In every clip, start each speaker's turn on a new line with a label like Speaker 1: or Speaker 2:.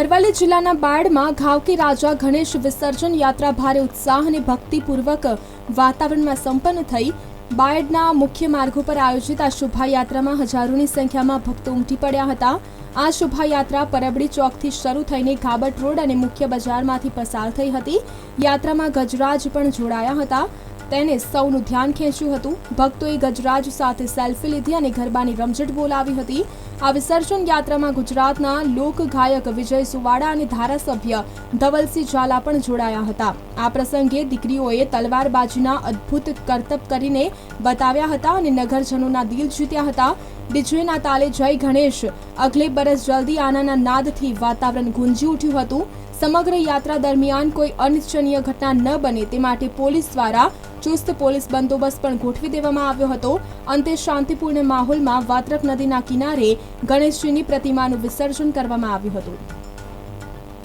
Speaker 1: અરવલ્લી જિલ્લાના બાળમાં ઘાવકી રાજા ગણેશ વિસર્જન યાત્રા ભારે ઉત્સાહ અને ભક્તિપૂર્વક વાતાવરણમાં સંપન્ન થઈ બાયડના મુખ્ય માર્ગો પર આયોજિત આ શોભાયાત્રામાં હજારોની સંખ્યામાં ભક્તો ઉમટી પડ્યા હતા. આ શોભાયાત્રા પરબડી ચોકથી શરૂ થઈને ઘાબટ રોડ અને મુખ્ય બજારમાંથી પસાર થઈ હતી. યાત્રામાં ગજરાજ પણ જોડાયા હતા. તેને સૌનું ધ્યાન ખેંચ્યું હતું. ભક્તોએ ગજરાજ સાથે સેલ્ફી લીધી અને ગરબાની રમઝટ બોલાવી હતી. આ વિસર્જન યાત્રામાં ગુજરાતના લોક ગાયક વિજય સુવાડા અને ધારાસભ્ય ધવલસિંહ ઝાલા પણ જોડાયા હતા. આ પ્રસંગે દીકરીઓએ તલવારબાજીના અદ્ભુત કરતબ કરીને બતાવ્યા હતા અને નગરજનોના દિલ જીત્યા હતા. ડીજેના તાલે જય ગણેશ. અગલે બરસ જલ્દી આનાના નાદથી વાતાવરણ ગુંજી ઉઠ્યું હતું. સમગ્ર યાત્રા દરમિયાન કોઈ અનિચ્છનીય ઘટના ન બને તે માટે પોલીસ દ્વારા ચુસ્ત પોલીસ બંદોબસ્ત પણ ગોઠવી દેવામાં આવ્યો હતો. અંતે શાંતિપૂર્ણ માહોલમાં વાત્રક નદીના કિનારે ગણેશજીની પ્રતિમાનું વિસર્જન કરવામાં આવ્યું હતું.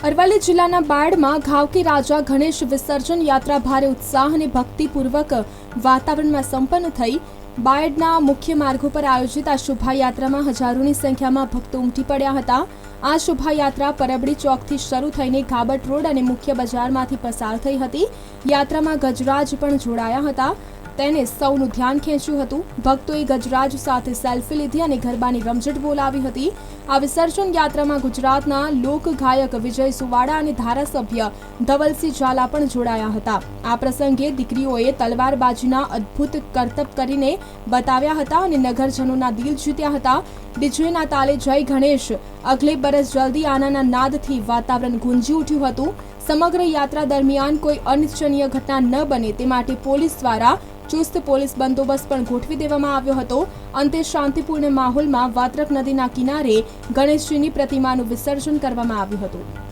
Speaker 1: અરવલ્લી જિલ્લાના બાયડમાં ઘાવકી રાજા ગણેશ વિસર્જન યાત્રા ભારે ઉત્સાહ અને ભક્તિપૂર્વક વાતાવરણમાં સંપન્ન થઈ બાયડના મુખ્ય માર્ગો પર આયોજિત આ શોભાયાત્રામાં હજારોની સંખ્યામાં ભક્તો ઉમટી પડ્યા હતા. આ શોભાયાત્રા પરબડી ચોકથી શરૂ થઈને ઘાબટ રોડ અને મુખ્ય બજારમાંથી પસાર થઈ હતી. યાત્રામાં ગજરાજ પણ જોડાયા હતા. તેને સૌનું ધ્યાન ખેંચ્યું હતું. ભક્તોએ ગજરાજ સાથે સેલ્ફી લીધી અને ગરબાની રમઝટ બોલાવી હતી. આ વિસર્જન યાત્રામાં ગુજરાતના લોક ગાયક વિજય સુવાડા અને ધારાસભ્ય ધવલસિંહ ઝાલા પણ જોડાયા હતા. આ પ્રસંગે દીકરીઓએ તલવારબાજીના અદ્ભુત કરતબ કરીને બતાવ્યા હતા અને નગરજનોના દિલ જીત્યા હતા. ડીજેના તાલે જય ગણેશ અગલે બરસ જલ્દી આનાના નાદથી વાતાવરણ ગુંજી ઉઠ્યું હતું. સમગ્ર યાત્રા દરમિયાન કોઈ અનિચ્છનીય ઘટના ન બને તે માટે પોલીસ દ્વારા ચુસ્ત પોલીસ બંદોબસ્ત પણ ગોઠવી દેવામાં આવ્યો હતો. અંતે શાંતિપૂર્ણ માહોલમાં વાત્રક નદીના કિનારે ગણેશજીની પ્રતિમાનું વિસર્જન કરવામાં આવ્યું હતું.